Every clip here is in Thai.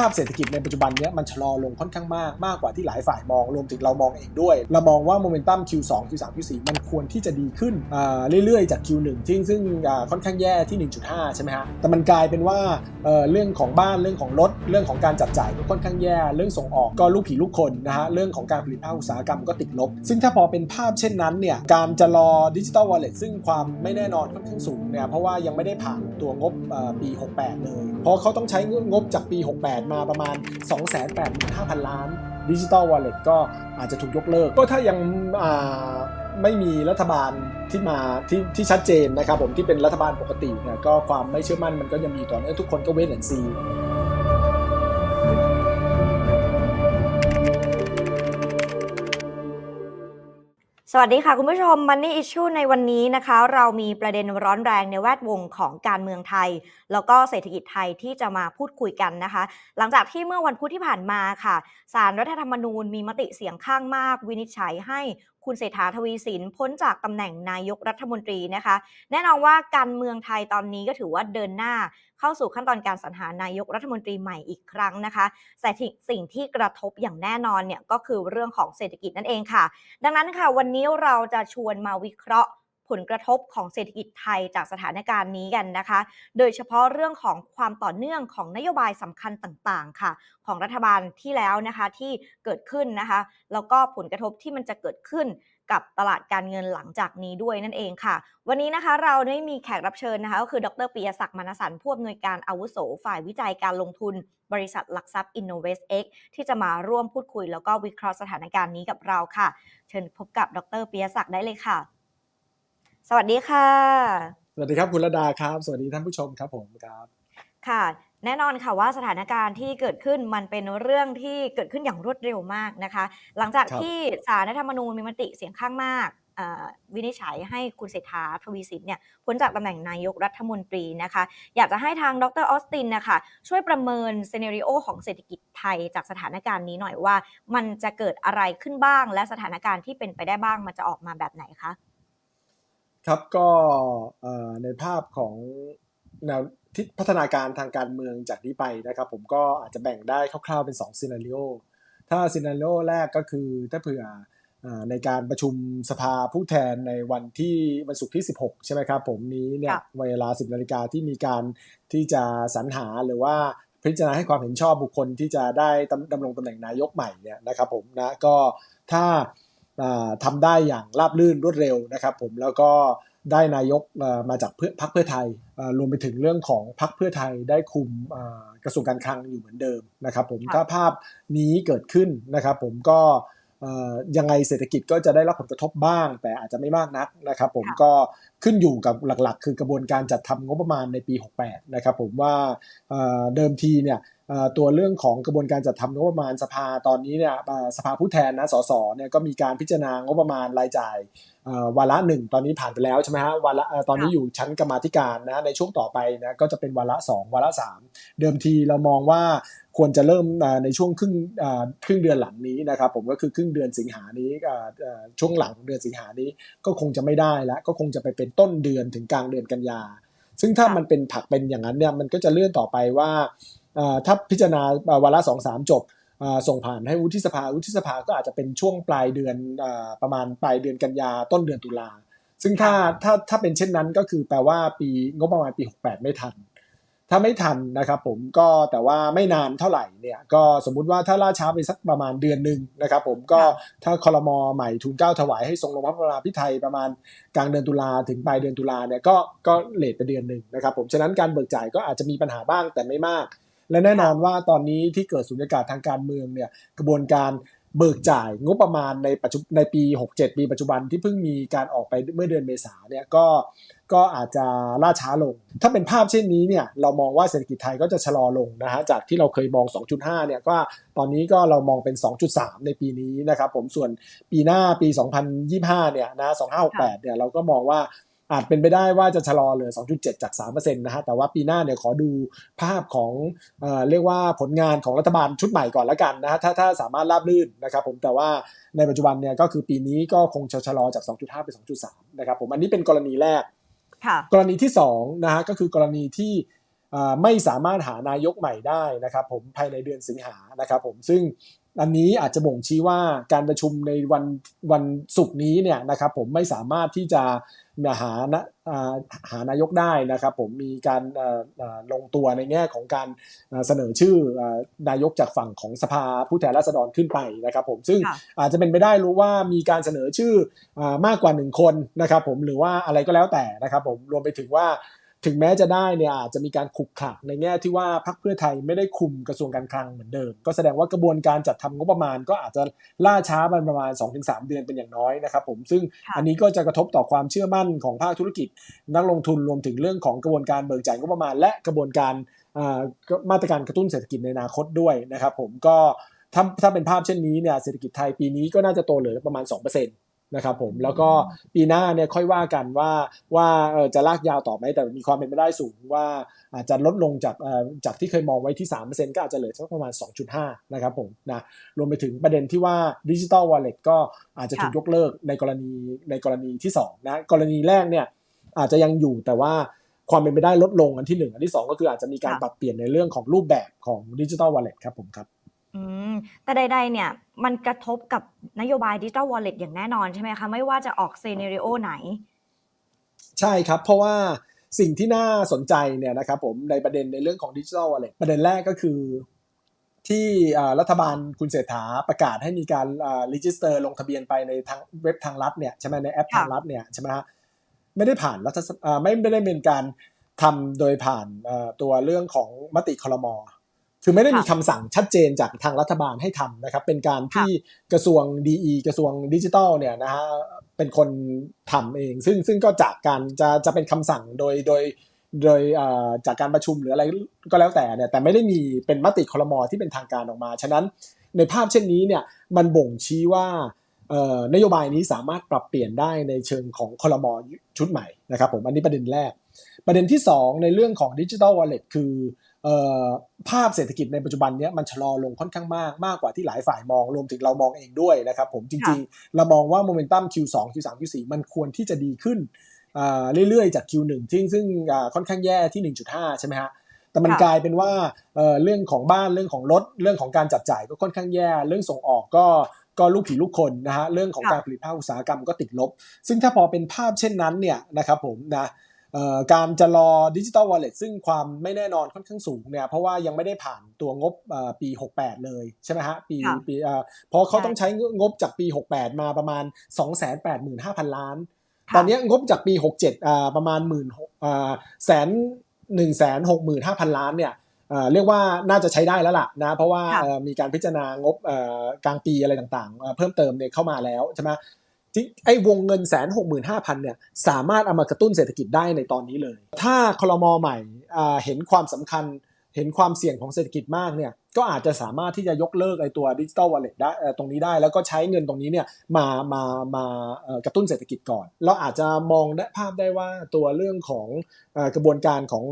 าพเศรษฐกิจในปัจจุบันเนี้ยมันชะลอลงค่อนข้างมากมากกว่าที่หลายฝ่ายมองรวมถึงเรามองเองด้วย เรามองว่าโมเมนตัม Q2 Q3 Q4 มันควรที่จะดีขึ้นอ่าเรื่อยๆจาก Q1 ที่ซึ่งอ่าค่อนข้างแย่ที่ 1.5 ใช่ไหมฮะแต่มันกลายเป็นว่าเอ่อเรื่องของบ้านเรื่องของรถเรื่องของการจับจ่ายก็ค่อนข้างแย่ เรื่องส่งออกก็ลูกผีลูกคนนะฮะเรื่องของการผลิตภาคอุตสาหกรรมก็ติดลบ ซึ่งถ้าพอเป็นภาพเช่นนั้นเนี่ยการจะรอดิจิ t a ลวอลเล็ตซึ่งความไม่แน่นอนค่อนข้างสูงเนี่ยเพราะว่ายังไม่ได้ผ่านตัวงบอ่อปี 68 เลย เพราะเขาต้องใช้งบจากปี 68มาประมาณ 285,000 ล้านดิจิตอลวอลเล็ตก็อาจจะถูกยกเลิก ก็ถ้ายังไม่มีรัฐบาลที่มาที่ที่ชัดเจนนะครับผมที่เป็นรัฐบาลปกติเนี่ยก็ความไม่เชื่อมั่นมันก็ยังมีต่อเนื่องทุกคนก็เว้นแอนซี สวัสดีค่ะ คุณผู้ชม Money Issue ในวันนี้นะคะ เรามีประเด็นร้อนแรงในแวดวงของการเมืองไทย แล้วก็เศรษฐกิจไทยที่จะมาพูดคุยกันนะคะ หลังจากที่เมื่อวันพุธที่ผ่านมาค่ะสารรัฐธรรมนูญมีมติเสียงข้างมาก วินิจฉัยให้ คุณเศรษฐาทวีสินพ้นจากตำแหน่งนายกรัฐมนตรีนะคะ แน่นอนว่าการเมืองไทยตอนนี้ก็ถือว่าเดินหน้าเข้าสู่ขั้นตอนการสรรหานายกรัฐมนตรีใหม่อีกครั้งนะคะ แต่สิ่งที่กระทบอย่างแน่นอนเนี่ยก็คือเรื่องของเศรษฐกิจนั่นเองค่ะ ดังนั้นค่ะวันนี้เราจะชวนมาวิเคราะห์ ผลกระทบของเศรษฐกิจไทยจากสถานการณ์นี้กันนะคะ โดยเฉพาะเรื่องของความต่อเนื่องของนโยบายสำคัญต่างๆ ค่ะ ของรัฐบาลที่แล้วนะคะที่เกิดขึ้นนะคะ แล้วก็ผลกระทบที่มันจะเกิดขึ้นกับตลาดการเงินหลังจากนี้ด้วยนั่นเองค่ะ วันนี้นะคะเราได้มีแขกรับเชิญนะคะก็คือดรปิยศักดิ์มานสันผู้อำนวยการอาวุโสฝ่ายวิจัยการลงทุน บริษัทหลักทรัพย์ Innovest X ที่จะมาร่วมพูดคุย แล้วก็วิเคราะห์สถานการณ์นี้กับเราค่ะ เชิญพบกับดรปิยศักดิ์ได้เลยค่ะ สวัสดีค่ะ สวัสดีครับคุณระดาครับ สวัสดีท่านผู้ชมครับผมครับค่ะ แน่นอนค่ะว่าสถานการณ์ที่เกิดขึ้นมันเป็นเรื่องที่เกิดขึ้นอย่างรวดเร็วมากนะคะ หลังจากครับที่สารรัฐธรรมนูญมีมติเสียงข้างมากเอ่อวินิจฉัยให้คุณเศรษฐาทวีสินเนี่ยพ้นจากตำแหน่งนายกรัฐมนตรีนะคะ อยากจะให้ทางดรออสตินนะคะช่วยประเมินซีนารีโอของเศรษฐกิจไทยจากสถานการณ์นี้หน่อยว่า มันจะเกิดอะไรขึ้นบ้าง และสถานการณ์ที่เป็นไปได้บ้างมันจะออกมาแบบไหนคะ ครับก็เอ่อในภาพของแนวทิศพัฒนาการทางการเมืองจากนี้ไปนะครับ ผมก็อาจจะแบ่งได้คร่าวๆเป็น2ซีนารีโอถ้าซีนารีโอแรกก็คือถ้าเผื่ออ่าในการประชุมสภาผู้แทนในวันที่วันศุกร์ที่ 16 ใช่ไหมครับผมนี้เนี่ยค่ะเวลา 10นาฬิกาที่มีการที่จะสรรหาหรือว่าพิจารณาให้ความเห็นชอบบุคคลที่จะได้ดำดำรงตำแหน่งนายกใหม่เนี่ยนะครับผมนะก็ถ้าอ่า ทำได้อย่างราบรื่นรวดเร็วนะครับผมแล้วก็ได้นายกเอ่อมาจากเพื่อพักเพื่อไทยอ่ารวมไปถึงเรื่องของพักเพื่อไทยได้คุมอ่ากระทรวงการคลังอยู่เหมือนเดิมนะครับผมค่ะถ้าภาพนี้เกิดขึ้นนะครับผมก็เอ่อยังไงเศรษฐกิจก็จะได้รับผลกระทบบ้าง แต่อาจจะไม่มากนักนะครับผมก็ขึ้นอยู่กับหลักๆ คือกระบวนการจัดทำงบประมาณในปี 68 นะครับผมว่าเอ่อเดิมทีเนี่ยเอ่อ ตัวเรื่องของกระบวนการจัดทำงบประมาณสภาตอนนี้เนี่ยเอ่อสภาผู้แทนนะสสเนี่ยก็มีการพิจารณางบประมาณรายจ่ายเอ่อวาระหนึ่งตอนนี้ผ่านไปแล้วใช่ไหมฮะวาระเอ่อตอนนี้ค่ะอยู่ชั้นกรรมาธิการนะในช่วงต่อไปนะก็จะเป็นวาระสองวาระสามเดิมทีเรามองว่าควรจะเริ่มเอ่อในช่วงครึ่งเอ่อครึ่งเดือนหลังนี้นะครับผมก็คือครึ่งเดือนสิงหานี้เอ่อเอ่อช่วงหลังของเดือนสิงหานี้ก็คงจะไม่ได้แล้วก็คงจะไปเป็นต้นเดือนถึงกลางเดือนกันยา ซึ่งถ้าค่ะมันเป็นผักเป็นอย่างนั้นเนี่ยมันก็จะเลื่อนต่อไปว่าเอ่อ ถ้าพิจารณาวาระสองสามจบส่งผ่านให้วุฒิสภาวุฒิสภาก็อาจจะเป็นช่วงปลายเดือนอประมาณปลายเดือนกันยาต้นเดือนตุลาซึ่งถ้าถ้าถ้าเป็นเช่นนั้นก็คือแปลว่าปีงบประมาณปี 68 ไม่ทัน ถ้าไม่ทันนะครับผมก็แต่ว่าไม่นานเท่าไหร่เนี่ยก็สมมุติว่าถ้าล่าช้าไปสักประมาณเดือนหนึ่งนะครับผมก็ถ้าคอรมอใหม่ทุนเก้าถวายให้ทรงลงพระบรมพิไทยประมาณกลางเดือนตุลาถึงปลายเดือนตุลาเนี่ยก็ก็เลทไปเดือนหนึ่งนะครับผมฉะนั้นการเบิกจ่ายก็อาจจะมีปัญหาบ้างแต่ไม่มาก และแน่นอนว่าตอนนี้ที่เกิดสุญญากาศทางการเมืองเนี่ยกระบวนการเบิกจ่ายงบประมาณในปัจจุในปี 67 ปีปัจจุบันที่เพิ่งมีการออกไปเมื่อเดือนเมษาเนี่ยก็ก็อาจจะล่าช้าลง ถ้าเป็นภาพเช่นนี้เนี่ยเรามองว่าเศรษฐกิจไทยก็จะชะลอลงนะฮะจากที่เราเคยมอง 2.5 เนี่ยก็ตอนนี้ก็เรามองเป็น 2.3 ในปีนี้นะครับผมส่วนปีหน้าปี 2025 เนี่ยนะ 2568 เนี่ยเราก็มองว่า อาจเป็นไปได้ว่าจะชะลอเหลือ 2.7 จาก 3%นะฮะ แต่ว่าปีหน้าเนี่ยขอดูภาพของเอ่อเรียกว่าผลงานของรัฐบาลชุดใหม่ก่อนละกันนะฮะ ถ้าถ้าสามารถราบรื่นนะครับผม แต่ว่าในปัจจุบันเนี่ยก็คือปีนี้ก็คงจะชะลอจาก 2.5 เป็น 2.3 นะครับผม อันนี้เป็นกรณีแรกค่ะกรณีที่2นะฮะก็คือกรณีที่อ่าไม่สามารถหานายกใหม่ได้นะครับผมภายในเดือนสิงหานะครับผมซึ่ง อันนี้อาจจะบ่งชี้ว่าการประชุมในวันวันศุกร์นี้เนี่ยนะครับผมไม่สามารถที่จะหานะอ่าหานายกได้นะครับผมมีการเอ่อเอ่อลงตัวในแง่ของการเอ่อเสนอชื่อเอ่อนายกจากฝั่งของสภาผู้แทนราษฎรขึ้นไปนะครับผมซึ่งค่ะอาจจะเป็นไปได้รู้ว่ามีการเสนอชื่ออามากกว่าหนึ่งคนนะครับผมหรือว่าอะไรก็แล้วแต่นะครับผมรวมไปถึงว่า ถึงแม้จะได้เนี่ยอาจจะมีการขุกขักในแง่ที่ว่าพรรคเพื่อไทยไม่ได้คุมกระทรวงการคลังเหมือนเดิม ก็แสดงว่ากระบวนการจัดทำงบประมาณ ก็อาจจะล่าช้าไปประมาณ 2-3 เดือนเป็นอย่างน้อยนะครับผมซึ่งค่ะอันนี้ก็จะกระทบต่อความเชื่อมั่นของภาคธุรกิจ นักลงทุนรวมถึงเรื่องของกระบวนการเบิกจ่ายงบประมาณ และกระบวนการอ่ามาตรการกระตุ้นเศรษฐกิจในอนาคตด้วยนะครับผมก็ถ้าถ้าเป็นภาพเช่นนี้เนี่ยเศรษฐกิจไทยปีนี้ก็น่าจะโตเหลือประมาณ 2%นะครับผมแล้วก็ปีหน้าเนี่ยค่อยว่ากันว่าว่าเอ่อจะลากยาวต่อไหมแต่มีความเป็นไปได้สูงว่าอาจจะลดลงจากเอ่อจากที่เคยมองไว้ที่ 3%ก็อาจจะเหลือสักประมาณ 2.5 นะครับผมนะรวมไปถึงประเด็นที่ว่าดิจิ t a ลวอลเล็ตก็อาจจะถูกค่ะยกเลิกในกรณีในกรณีที่2นะกรณีแรกเนี่ยอาจจะยังอยู่แต่ว่าความเป็นไปได้ลดลงอันที่หนึ่งอันที่สองก็คืออาจจะมีการค่ะปรับเปลี่ยนในเรื่องของรูปแบบของดิจิ t a ลวอลเล็ตครับผมครับ อืม แต่ใด ๆ เนี่ย มันกระทบกับนโยบายดิจิ t a ลวอลเล็ตอย่างแน่นอนใช่ไหมคะ ไม่ว่าจะออกซีเนริโอไหน ใช่ครับ เพราะว่าสิ่งที่น่าสนใจเนี่ยนะครับผม ในประเด็นในเรื่องของดิจิ t a ลวอลเล็ตประเด็นแรก ก็คือ ที่ อ่า รัฐบาลคุณเศรษฐาประกาศให้มีการ อ่า register ลงทะเบียนไปในทางเว็บทางรัฐเนี่ย ใช่ไหม ในแอปค่ะทางรัฐเนี่ย ใช่ไหมฮะไม่ได้ผ่านรัฐ ส อ่า ไม่ ไม่ได้เป็นการทำโดยผ่านอ่าตัวเรื่องของมติคลม คือไม่ได้มีคำสั่งชัดเจนจากทางรัฐบาลให้ทำนะครับ เป็นการที่กระทรวงดีกระทรวงดิจิทัลเนี่ยนะฮะเป็นคนทำเอง ซึ่งซึ่งก็จากการจะจะเป็นคำสั่งโดยโดยโดยเอ่อจากการประชุมหรืออะไรก็แล้วแต่เนี่ยแต่ไม่ได้มีเป็นมติคลมที่เป็นทางการออกมา ฉะนั้นในภาพเช่นนี้เนี่ยมันบ่งชี้ว่าเอ่อนโยบายนี้สามารถปรับเปลี่ยนได้ในเชิงของคลมชุดใหม่นะครับผมอันนี้ประเด็นแรก ประเด็นที่ 2 ในเรื่องของดิจิ t a ลวอลเล็ตคือเอ่อ ภาพเศรษฐกิจในปัจจุบันเนี้ยมันชะลอลงค่อนข้างมากมากกว่าที่หลายฝ่ายมองรวมถึงเรามองเองด้วยนะครับผมจริงๆ เรามองว่าโมเมนตัม Q2 Q3 Q4 มันควรที่จะดีขึ้นอ่าเรื่อยๆจาก Q1 ซึ่งซึ่งอ่าค่อนข้างแย่ที่ 1.5 ใช่ไหมฮะแต่มันค่ะกลายเป็นว่าเอ่อเรื่องของบ้านเรื่องของรถเรื่องของการจับจ่ายก็ค่อนข้างแย่ เรื่องส่งออกก็ก็ลูกผีลูกคนนะฮะเรื่องของค่ะการผลิตภาคอุตสาหกรรมก็ติดลบ ซึ่งถ้าพอเป็นภาพเช่นนั้นเนี่ยนะครับผมนะเอ่อ การจะรอดิจิ t a ลวอลเล็ตซึ่งความไม่แน่นอนค่อนข้างสูงเนี่ยเพราะว่ายังไม่ได้ผ่านตัวงบเอ่อปี 68 เลยใช่ไหมฮะปีค่ะปีเอ่อเพราะเขาใช่ต้องใช้งบจากปี 68 มาประมาณ 285,000 ล้านค่ะตอนเนี้ยงบจากปี 67อ่าประมาณหมื่นอ่าแสนหนึ่งแสนหกหมื่นห้าพันล้านเนี่ยเอ่อเรียกว่าน่าจะใช้ได้แล้วล่ะนะเพราะว่าค่ะเอ่อมีการพิจารณางบเอ่อกลางปีอะไรต่างๆเอ่อเพิ่มเติมเนี่ยเข้ามาแล้วใช่ไหมที่ ไอ้วงเงินแสนหกหมื่นห้าพันเนี่ยสามารถเอามากระตุ้นเศรษฐกิจได้ในตอนนี้เลย ถ้าคลมอใหม่เห็นความสำคัญเห็นความเสี่ยงของเศรษฐกิจมากเนี่ยก็อาจจะสามารถที่จะยกเลิกไอ้ตัวดิจิ t a ลวอลเล็ตได้ตรงนี้ได้ แล้วก็ใช้เงินตรงนี้เนี่ยมามามากระตุ้นเศรษฐกิจก่อน เราอาจจะมองได้ภาพได้ว่าตัวเรื่องของกระบวนการของ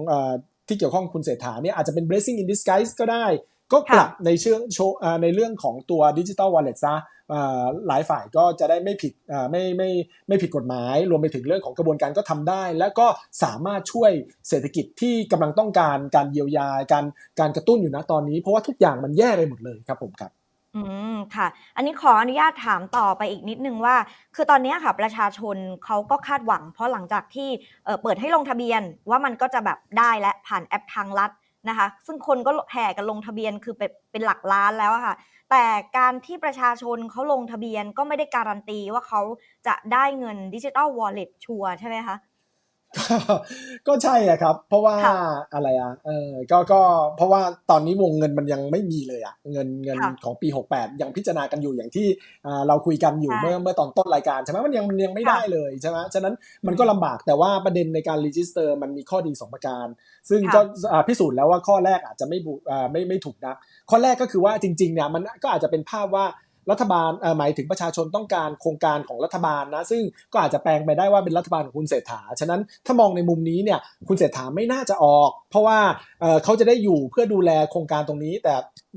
ที่เกี่ยวข้องคุณเศรษฐาเนี่ยอาจจะเป็น blessing in disguise ก็ได้ ก็ปรับในเชื่องโชว์เอ่อในเรื่องของตัวดิจิ t a ลวอลเล็ตซะเอ่อหลายฝ่ายก็จะได้ไม่ผิดเอ่อไม่ไม่ไม่ผิดกฎหมาย รวมไปถึงเรื่องของกระบวนการก็ทำได้ และก็สามารถช่วยเศรษฐกิจที่กำลังต้องการการเยียวยาการการกระตุ้นอยู่นะตอนนี้ เพราะว่าทุกอย่างมันแย่ไปหมดเลยครับผมครับอืมค่ะ อันนี้ขออนุญาตถามต่อไปอีกนิดนึงว่า คือตอนเนี้ยค่ะประชาชนเขาก็คาดหวัง เพราะหลังจากที่เอ่อเปิดให้ลงทะเบียนว่ามันก็จะแบบได้และผ่านแอปทางรัฐ นะคะ ซึ่งคนก็แห่กันลงทะเบียนคือเป็นเป็นหลักล้านแล้วอะค่ะ แต่การที่ประชาชนเขาลงทะเบียนก็ไม่ได้การันตีว่าเขาจะได้เงินดิจิ t a ลวอลเล็ตชัวร์ใช่ไหมคะ ก็ก็ใช่อะครับ เพราะว่าค่ะอะไรอะเออก็ก็เพราะว่าตอนนี้วงเงินมันยังไม่มีเลยอะเงินเงินค่ะของปี 68 ยังพิจารณากันอยู่อย่างที่อ่าเราคุยกันอยู่ใช่เมื่อเมื่อตอนต้นรายการใช่ไหมมันยังมันยังไม่ค่ะได้เลยใช่ไหมฉะนั้นมันก็ลำบากแต่ว่าประเด็นในการรีจิสเตอร์มันมีข้อดีสองประการ ซึ่งค่ะก็อ่าพิสูจน์แล้วว่าข้อแรกอาจจะไม่บุอ่าไม่ไม่ถูกนะข้อแรกก็คือว่าจริงๆเนี่ยมันก็อาจจะเป็นภาพว่า รัฐบาลเอ่อหมายถึงประชาชนต้องการโครงการของรัฐบาลนะซึ่งก็อาจจะแปลงไปได้ว่าเป็นรัฐบาลของคุณเศรษฐาฉะนั้นถ้ามองในมุมนี้เนี่ยคุณเศรษฐาไม่น่าจะออก เพราะว่าเอ่อเขาจะได้อยู่เพื่อดูแลโครงการตรงนี้ แต่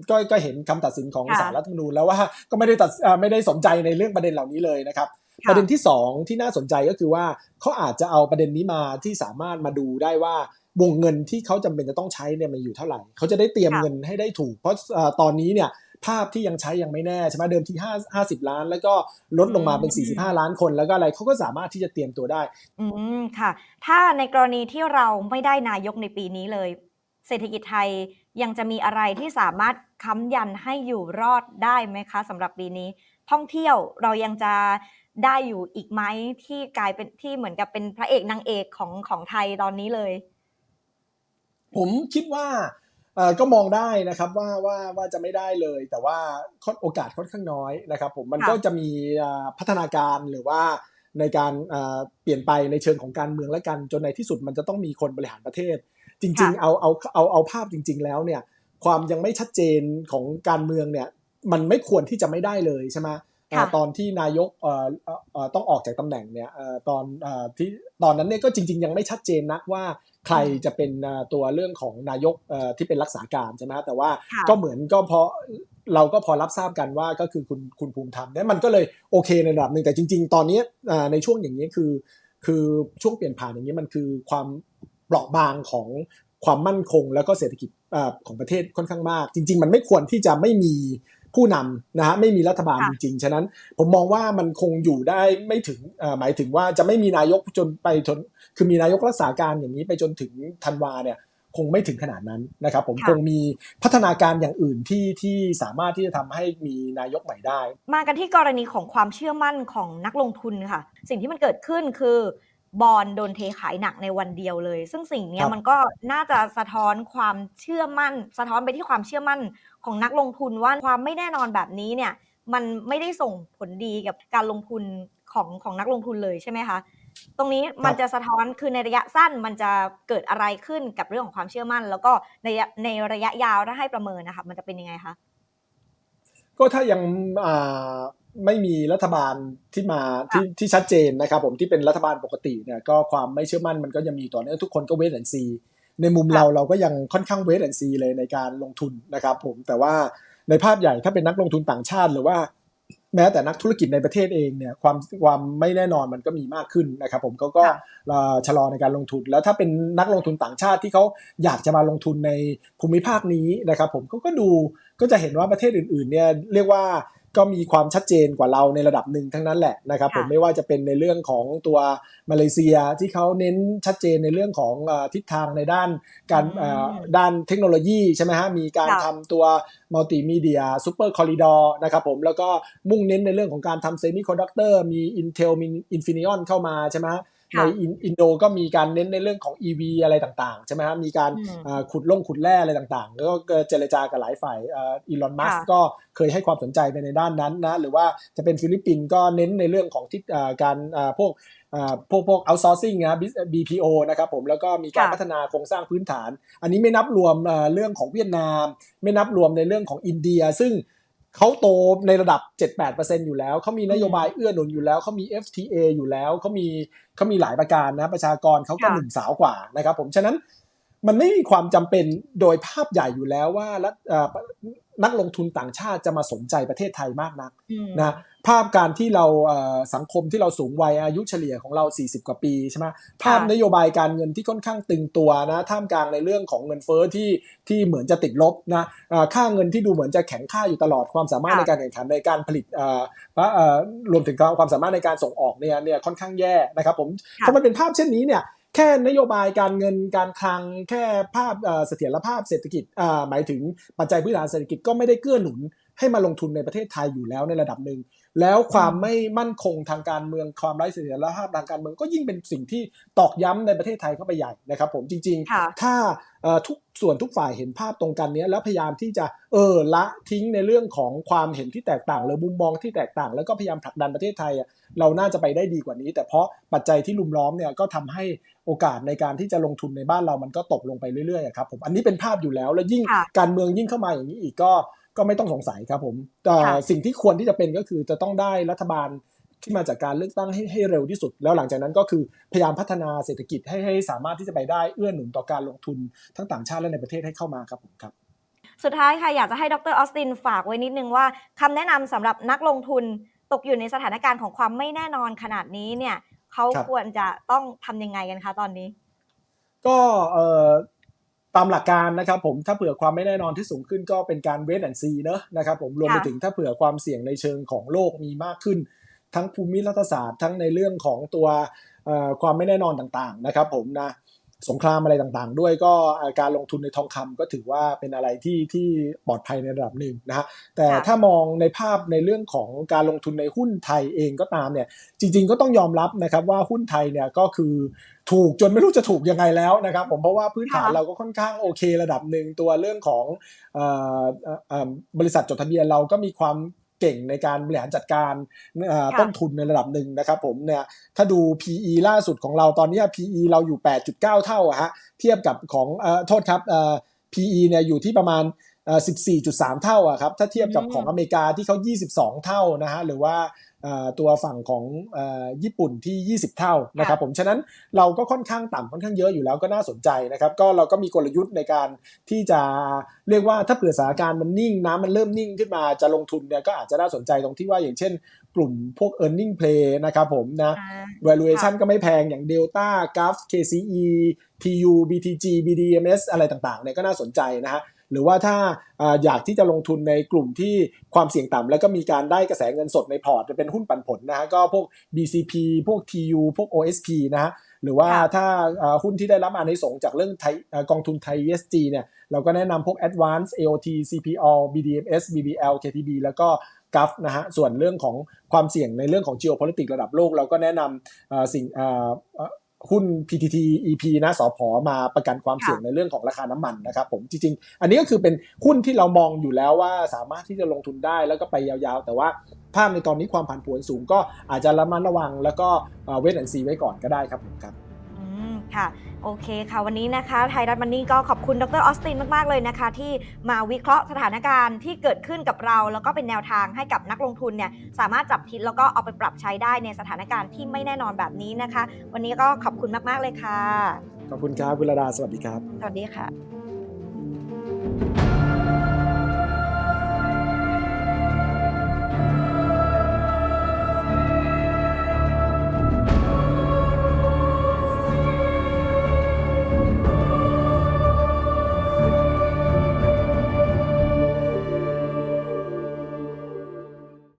ก็ก็เห็นคำตัดสินของค่ะศาลรัฐธรรมนูญแล้วว่าก็ไม่ได้ตัดเอ่อไม่ได้สนใจในเรื่องประเด็นเหล่านี้เลยนะครับค่ะประเด็นที่สองที่น่าสนใจก็คือว่าเขาอาจจะเอาประเด็นนี้มาที่สามารถมาดูได้ว่าวงเงินที่เขาจำเป็นจะต้องใช้เนี่ยมันอยู่เท่าไหร่เขาจะได้เตรียมค่ะเงินให้ได้ถูก เพราะเอ่อตอนนี้เนี่ย ภาพที่ยังใช้ยังไม่แน่ใช่ไหมเดิมที่5 50 ล้าน แล้วก็ลดลงมาเป็น 45 ล้านคนแล้วก็อะไรเขาก็สามารถที่จะเตรียมตัวได้ อืมค่ะ ถ้าในกรณีที่เราไม่ได้นายกในปีนี้เลย เศรษฐกิจไทยยังจะมีอะไรที่สามารถค้ำยันให้อยู่รอดได้ไหมคะสำหรับปีนี้ ท่องเที่ยวเรายังจะได้อยู่อีกไหมที่กลายเป็นที่เหมือนกับเป็นพระเอกนางเอกของของไทยตอนนี้เลย ผมคิดว่าเอ่อ ก็มองได้นะครับว่าว่าว่าจะไม่ได้เลย แต่ว่าค่อนโอกาสค่อนข้างน้อยนะครับ ผมมันค่ะก็จะมีอ่าพัฒนาการหรือว่าในการอ่าเปลี่ยนไปในเชิงของการเมืองและกันจนในที่สุดมันจะต้องมีคนบริหารประเทศ จริง ๆ เอาเอาเอาเอาภาพจริง ๆ แล้วเนี่ยความยังไม่ชัดเจนของการเมืองเนี่ยมันไม่ควรที่จะไม่ได้เลยใช่ไหมอ่าค่ะตอนที่นายกเอ่อเอ่อเอ่อต้องออกจากตำแหน่งเนี่ยเอ่อตอนเอ่อที่ตอนนั้นเนี่ยก็จริง ๆ ยังไม่ชัดเจนนักว่า ใครจะเป็นอ่าตัวเรื่องของนายกเอ่อที่เป็นรักษาการใช่ไหมแต่ว่าค่ะก็เหมือนก็พอเราก็พอรับทราบกันว่าก็คือคุณคุณภูมิธรรมเนี่ยมันก็เลยโอเคในระดับหนึ่งแต่จริง ๆ ตอนนี้อ่าในช่วงอย่างนี้คือ คือช่วงเปลี่ยนผ่านอย่างนี้มันคือความเปราะบางของความมั่นคงแล้วก็เศรษฐกิจอ่าของประเทศค่อนข้างมาก จริง ๆ มันไม่ควรที่จะไม่มี ผู้นำนะฮะไม่มีรัฐบาลค่ะจริงๆ ฉะนั้นผมมองว่ามันคงอยู่ได้ไม่ถึงเอ่อหมายถึงว่าจะไม่มีนายกจนไปจนคือมีนายกรักษาการอย่างนี้ไปจนถึงธันวาเนี่ยคงไม่ถึงขนาดนั้นนะครับ ผมค่ะคงมีพัฒนาการอย่างอื่นที่ที่สามารถที่จะทำให้มีนายกใหม่ได้ มากันที่กรณีของความเชื่อมั่นของนักลงทุนค่ะ สิ่งที่มันเกิดขึ้นคือบอลโดนเทขายหนักในวันเดียวเลย ซึ่งสิ่งเนี้คยรับมันก็น่าจะสะท้อนความเชื่อมั่น สะท้อนไปที่ความเชื่อมั่น ของนักลงทุนว่าความไม่แน่นอนแบบนี้เนี่ยมันไม่ได้ส่งผลดีกับการลงทุนของของนักลงทุนเลยใช่ไหมคะตรงนี้มันจะสะท้อนคือในระยะสั้นมันจะเกิดอะไรขึ้นกับเรื่องของความเชื่อมั่น แล้วก็ในระยะในระยะยาวถ้าให้ประเมินนะคะมันจะเป็นยังไงคะก็ถ้ายังอ่าไม่มีรัฐบาลที่มาที่ที่ชัดเจนนะครับผมที่เป็นรัฐบาลปกติเนี่ยก็ความไม่เชื่อมั่นมันก็ยังมีต่อเนื่องทุกคนก็เวทแอนซี ในมุมค่ะเราเราก็ยังค่อนข้างเวทแอนซีเลยในการลงทุนนะครับผมแต่ว่าในภาพใหญ่ถ้าเป็นนักลงทุนต่างชาติ หรือว่าแม้แต่นักธุรกิจในประเทศเองเนี่ยความความไม่แน่นอนมันก็มีมากขึ้นนะครับผมเขาก็ค่ะเอ่อชะลอในการลงทุน แล้วถ้าเป็นนักลงทุนต่างชาติที่เขาอยากจะมาลงทุนในภูมิภาคนี้นะครับผมเขาก็ดูก็จะเห็นว่าประเทศอื่นๆเนี่ยเรียกว่า ก็มีความชัดเจนกว่าเราในระดับหนึ่งทั้งนั้นแหละนะครับผมค่ะไม่ว่าจะเป็นในเรื่องของตัวมาเลเซียที่เขาเน้นชัดเจนในเรื่องของเอ่อทิศทางในด้านการอืมเอ่อด้านเทคโนโลยีใช่ไหมฮะมีการค่ะทำตัวมัลติมีเดียซูเปอร์คอริดอร์นะครับผมแล้วก็มุ่งเน้นในเรื่องของการทำเซมิคอนดักเตอร์มี Intel มี Infineon เข้ามาใช่ไหมฮะ ในค่ะอินอินโดก็มีการเน้นในเรื่องของ EV อะไรต่างๆ ใช่ไหมครับมีการอืมอ่าขุดลงขุดแร่อะไรต่างๆแล้วก็เจรจากับหลายฝ่ายอีลอนมัสค่ะก็เคยให้ความสนใจไปในด้านนั้นนะ หรือว่าจะเป็นฟิลิปปินส์ก็เน้นในเรื่องของที่อ่าการอ่าพวกอ่าพวกพวก outsourcing นะ BPO นะครับผมแล้วก็มีการค่ะพัฒนาโครงสร้างพื้นฐาน อันนี้ไม่นับรวมอ่าเรื่องของเวียดนาม ไม่นับรวมในเรื่องของอินเดีย ซึ่ง เขาโตในระดับ 7-8%อยู่แล้ว เขามีนโยบายเอื้อหนุนอยู่แล้ว เขามี FTA อยู่แล้ว เขามีเขามีหลายประการนะ ประชากรเขาก็ค่ะหนึ่งสาวกว่านะครับผม ฉะนั้นมันไม่มีความจำเป็นโดยภาพใหญ่อยู่แล้วว่ารัฐเอ่อ นักลงทุนต่างชาติจะมาสนใจประเทศไทยมากนักอืมนะภาพการที่เราเอ่อสังคมที่เราสูงวัยอายุเฉลี่ยของเรา 40 กว่าปีใช่ไหมภาพนโยบายการเงินที่ค่อนข้างตึงตัวนะท่ามกลางในเรื่องของเงินเฟ้อที่ที่เหมือนจะติดลบนะเอ่อค่าเงินที่ดูเหมือนจะแข็งค่าอยู่ตลอดความสามารถค่ะในการแข่งขันในการผลิตเอ่อพระเอ่อรวมถึงความสามารถในการส่งออกเนี่ยเนี่ยค่อนข้างแย่นะครับผมค่ะพอมันเป็นภาพเช่นนี้เนี่ย แค่นโยบายการเงินการคลัง แค่ภาพเสถียรภาพเศรษฐกิจหมายถึงปัจจัยพื้นฐานเศรษฐกิจก็ไม่ได้เกื้อหนุนให้มาลงทุนในประเทศไทยอยู่แล้วในระดับหนึ่ง แล้วความไม่มั่นคงทางการเมืองความไร้เสถียรภาพทางการเมืองก็ยิ่งเป็นสิ่งที่ตอกย้ำในประเทศไทยเข้าไปใหญ่นะครับ ผมจริงค่ะๆถ้าเอ่อทุกส่วนทุกฝ่ายเห็นภาพตรงกันเนี้ยแล้วพยายามที่จะเออละทิ้งในเรื่องของความเห็นที่แตกต่าง หรือมุมมองที่แตกต่าง แล้วก็พยายามผลักดันประเทศไทยอะเราน่าจะไปได้ดีกว่านี้ แต่เพราะปัจจัยที่ลุมล้อมเนี่ยก็ทำให้โอกาสในการที่จะลงทุนในบ้านเรามันก็ตกลงไปเรื่อยๆอะครับผมอันนี้เป็นภาพอยู่แล้ว แล้วยิ่งค่ะการเมืองยิ่งเข้ามาอย่างนี้อีกก็ ก็ไม่ต้องสงสัยครับผมแต่ค่ะสิ่งที่ควรที่จะเป็นก็คือจะต้องได้รัฐบาลที่มาจากการเลือกตั้งให้ให้เร็วที่สุด แล้วหลังจากนั้นก็คือพยายามพัฒนาเศรษฐกิจให้ให้สามารถที่จะไปได้เอื้อหนุนต่อการลงทุนทั้งต่างชาติและในประเทศให้เข้ามาครับผมครับสุดท้ายค่ะอยากจะให้ดรออสตินฝากไว้นิดนึงว่าคำแนะนำสำหรับนักลงทุนตกอยู่ในสถานการณ์ของความไม่แน่นอนขนาดนี้เนี่ยเขาครับควรจะต้องทำยังไงกันคะตอนนี้ ก็เอ่อ ตามหลักการนะครับผมถ้าเผื่อความไม่แน่นอนที่สูงขึ้นก็เป็นการเวทแอนซีเนอะนะครับผมรวมไปค่ะถึงถ้าเผื่อความเสี่ยงในเชิงของโลกมีมากขึ้น ทั้งภูมิรัฐศาสตร์ทั้งในเรื่องของตัวเอ่อความไม่แน่นอนต่างๆนะครับผมนะ สงครามอะไรต่างๆ ด้วยก็เอ่อการลงทุนในทองคำก็ถือว่าเป็นอะไรที่ที่ปลอดภัยในระดับหนึ่งนะฮะแต่ค่ะถ้ามองในภาพในเรื่องของการลงทุนในหุ้นไทยเองก็ตามเนี่ยจริง ๆ ก็ต้องยอมรับนะครับว่าหุ้นไทยเนี่ยก็คือถูกจนไม่รู้จะถูกยังไงแล้วนะครับผมเพราะว่าพื้นฐานค่ะเราก็ค่อนข้างโอเคระดับหนึ่งตัวเรื่องของเอ่อเอ่อเอ่อบริษัทจดทะเบียนเราก็มีความ เก่งในการบริหารจัดการเอ่อค่ะต้นทุนในระดับหนึ่งนะครับผมเนี่ยถ้าดู PE ล่าสุดของเราตอนเนี้ย PE เราอยู่ 8.9 เท่าอะฮะเทียบกับของเอ่อโทษครับเอ่อ PE เนี่ยอยู่ที่ประมาณเอ่อ14.3 เท่าอะครับถ้าเทียบกับอืมของอเมริกาที่เขา 22 เท่านะฮะหรือว่าเอ่อ ตัวฝั่งของเอ่อญี่ปุ่นที่ 20 เท่านะครับผมฉะนั้นเราก็ค่อนข้างต่ำค่อนข้างเยอะอยู่แล้วก็น่าสนใจนะครับก็เราก็มีกลยุทธ์ในการที่จะเรียกว่าถ้าเผื่อสถานการณ์มันนิ่งน้ำมันเริ่มนิ่งขึ้นมาจะลงทุนเนี่ยก็อาจจะน่าสนใจตรงที่ว่าอย่างเช่นกลุ่มพวก e a r n i n g play นะครับผมนะอ่า valuation ค่ะก็ไม่แพงอย่าง Delta g u f KCE TU BTG BDMs อะไรต่างๆเนี่ยก็น่าสนใจนะฮะ หรือว่าถ้าอยากที่จะลงทุนในกลุ่มที่ความเสี่ยงต่ำแล้วก็มีการได้กระแสเงินสดในพอร์ตจะเป็นหุ้นปันผลนะฮะก็พวก BCP พวก TU พวก OSP นะฮะหรือว่าถ้าหุ้นที่ได้รับอานิสงจากเรื่องไทกองทุนไทย ESG เนี่ยเราก็แนะนำพวก Advance AOT CPO BDMs BBL KTB แล้วก็กัฟนะฮะส่วนเรื่องของความเสี่ยงในเรื่องของ geopolitics ระดับโลก เราก็แนะนำสิ่ง หุ้น PTT EP นะสอพอมาประกันความเสี่ยงในเรื่องของราคาน้ำมันนะครับผมจริงๆ อันนี้ก็คือเป็นหุ้นที่เรามองอยู่แล้วว่าสามารถที่จะลงทุนได้แล้วก็ไปยาวๆ แต่ว่าภาพในตอนนี้ความผันผวนสูงก็อาจจะระมัดระวังแล้วก็เวทแอนซีไว้ก่อนก็ได้ครับผมครับ อืมค่ะ โอเคค่ะ วันนี้นะคะ ไทยรัฐมันนี่ก็ขอบคุณดรออสตินมาก ๆ เลยนะคะ ที่มาวิเคราะห์สถานการณ์ที่เกิดขึ้นกับเรา แล้วก็เป็นแนวทางให้กับนักลงทุนเนี่ยสามารถจับทิศแล้วก็เอาไปปรับใช้ได้ในสถานการณ์ที่ไม่แน่นอนแบบนี้นะคะ วันนี้ก็ขอบคุณมาก ๆ เลยค่ะ ขอบคุณครับคุณระดาสวัสดีครับ สวัสดีค่ะ